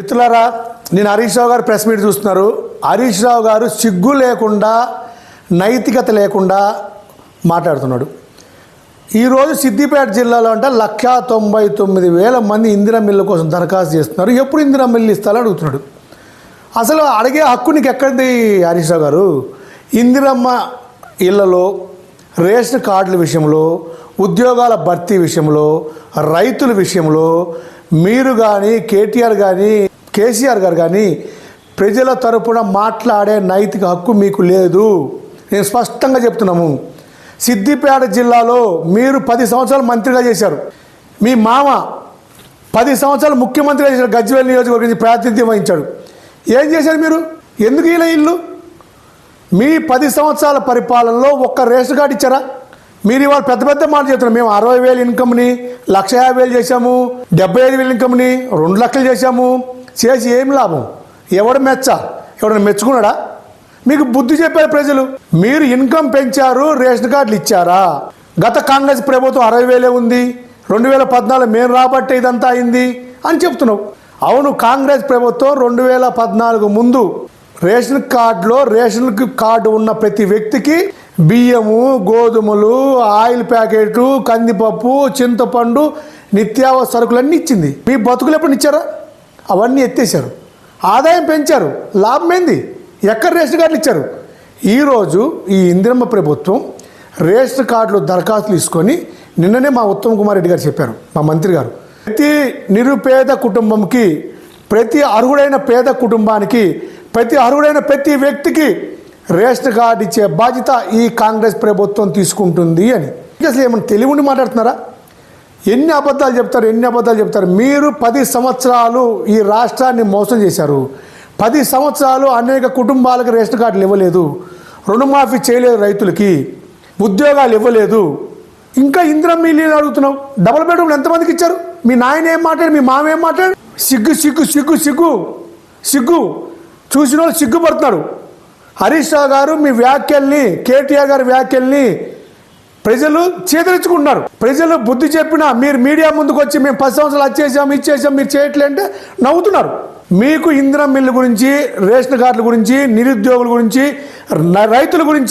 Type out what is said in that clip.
మిత్రులారా నేను హరీష్ రావు గారు ప్రెస్ మీట్ చూస్తున్నారు. హరీష్ రావు గారు సిగ్గు లేకుండా నైతికత లేకుండా మాట్లాడుతున్నాడు. ఈరోజు సిద్దిపేట జిల్లాలో అంటే లక్షా తొంభై తొమ్మిది వేల మంది ఇందిరా మిల్లు కోసం దరఖాస్తు చేస్తున్నారు. ఎప్పుడు ఇందిరా మిల్లు ఇస్తారని అడుగుతున్నాడు. అసలు అడిగే హక్కు నీకు ఎక్కడిది హరీష్ రావు గారు? ఇందిరమ్మ ఇళ్ళలో రేషన్ కార్డుల విషయంలో ఉద్యోగాల భర్తీ విషయంలో రైతుల విషయంలో మీరు కానీ కేటీఆర్ కానీ కేసీఆర్ గారు కానీ ప్రజల తరపున మాట్లాడే నైతిక హక్కు మీకు లేదు. నేను స్పష్టంగా చెప్తున్నాము. సిద్దిపేట జిల్లాలో మీరు పది సంవత్సరాలు మంత్రిగా చేశారు. మీ మామ పది సంవత్సరాలు ముఖ్యమంత్రిగా చేశారు. గజ్వేల్ నియోజకవర్గం నుంచి ప్రాతినిధ్యం వహించాడు. ఏం చేశారు మీరు? ఎందుకు ఇలా ఇల్లు? మీ పది సంవత్సరాల పరిపాలనలో ఒక్క రేషన్ కార్డు ఇచ్చారా? మీరు ఇవాళ పెద్ద పెద్ద మాట చెప్తున్నారు. మేము అరవై వేలు ఇన్కమ్ని లక్ష యాభై వేలు చేశాము డెబ్బై ఐదు వేలు ఇన్కమ్ని రెండు లక్షలు చేశాము. చేసి ఏం లాభం? ఎవడు మెచ్చ? ఎవడని మెచ్చుకున్నాడా? మీకు బుద్ధి చెప్పారు ప్రజలు. మీరు ఇన్కమ్ పెంచారు రేషన్ కార్డులు ఇచ్చారా? గత కాంగ్రెస్ ప్రభుత్వం అరవై వేలే ఉంది రెండు వేల పద్నాలుగు మేము రాబట్టే ఇదంతా అయింది అని చెప్తున్నావు. అవును కాంగ్రెస్ ప్రభుత్వం రెండు వేల పద్నాలుగు ముందు రేషన్ కార్డులో రేషన్ కార్డు ఉన్న ప్రతి వ్యక్తికి బియ్యము గోధుమలు ఆయిల్ ప్యాకెట్ కందిపప్పు చింతపండు నిత్యావసర సరుకులన్నీ ఇచ్చింది. మీ బతుకులు ఎప్పుడు ఇచ్చారా? అవన్నీ ఎత్తేసారు ఆదాయం పెంచారు. లాభం ఏంది? ఎక్కడ రేషన్ కార్డులు ఇచ్చారు? ఈరోజు ఈ ఇందిరమ్మ ప్రభుత్వం రేషన్ కార్డులు దరఖాస్తులు తీసుకొని నిన్ననే మా ఉత్తమ్ కుమార్ రెడ్డి గారు చెప్పారు మా మంత్రి గారు. ప్రతి నిరుపేద కుటుంబంకి ప్రతి అర్హుడైన పేద కుటుంబానికి ప్రతి అర్హుడైన ప్రతి వ్యక్తికి రేషన్ కార్డు ఇచ్చే బాధ్యత ఈ కాంగ్రెస్ ప్రభుత్వం తీసుకుంటుంది అని. అసలు ఏమైనా తెలివిని మాట్లాడుతున్నారా? ఎన్ని అబద్ధాలు చెప్తారు ఎన్ని అబద్ధాలు చెప్తారు? మీరు పది సంవత్సరాలు ఈ రాష్ట్రాన్ని మోసం చేశారు. పది సంవత్సరాలు అనేక కుటుంబాలకు రేషన్ కార్డులు ఇవ్వలేదు. రుణమాఫీ చేయలేదు రైతులకి. ఉద్యోగాలు ఇవ్వలేదు. ఇంకా ఇందిరా మిల్లీలు అడుగుతున్నావు. డబుల్ బెడ్రూమ్ ఎంతమందికి ఇచ్చారు? మీ నాయన ఏం మాట్లాడు మీ మామ ఏం మాట్లాడు సిగ్గు సిగ్గు సిగ్గు సిగ్గు. సిగ్గు. చూసిన వాళ్ళు సిగ్గుపడుతున్నాడు హరీష్ రావు గారు మీ వ్యాఖ్యల్ని కేటీఆర్ గారి వ్యాఖ్యల్ని ప్రజలు చేదరించుకుంటున్నారు. ప్రజలు బుద్ధి చెప్పినా మీరు మీడియా ముందుకు వచ్చి మేము పది సంవత్సరాలు వచ్చేసాం ఇచ్చేసాం మీరు చేయట్లే అంటే నవ్వుతున్నారు. మీకు ఇంధనం మిల్లు గురించి రేషన్ కార్డుల గురించి నిరుద్యోగుల గురించి రైతుల గురించి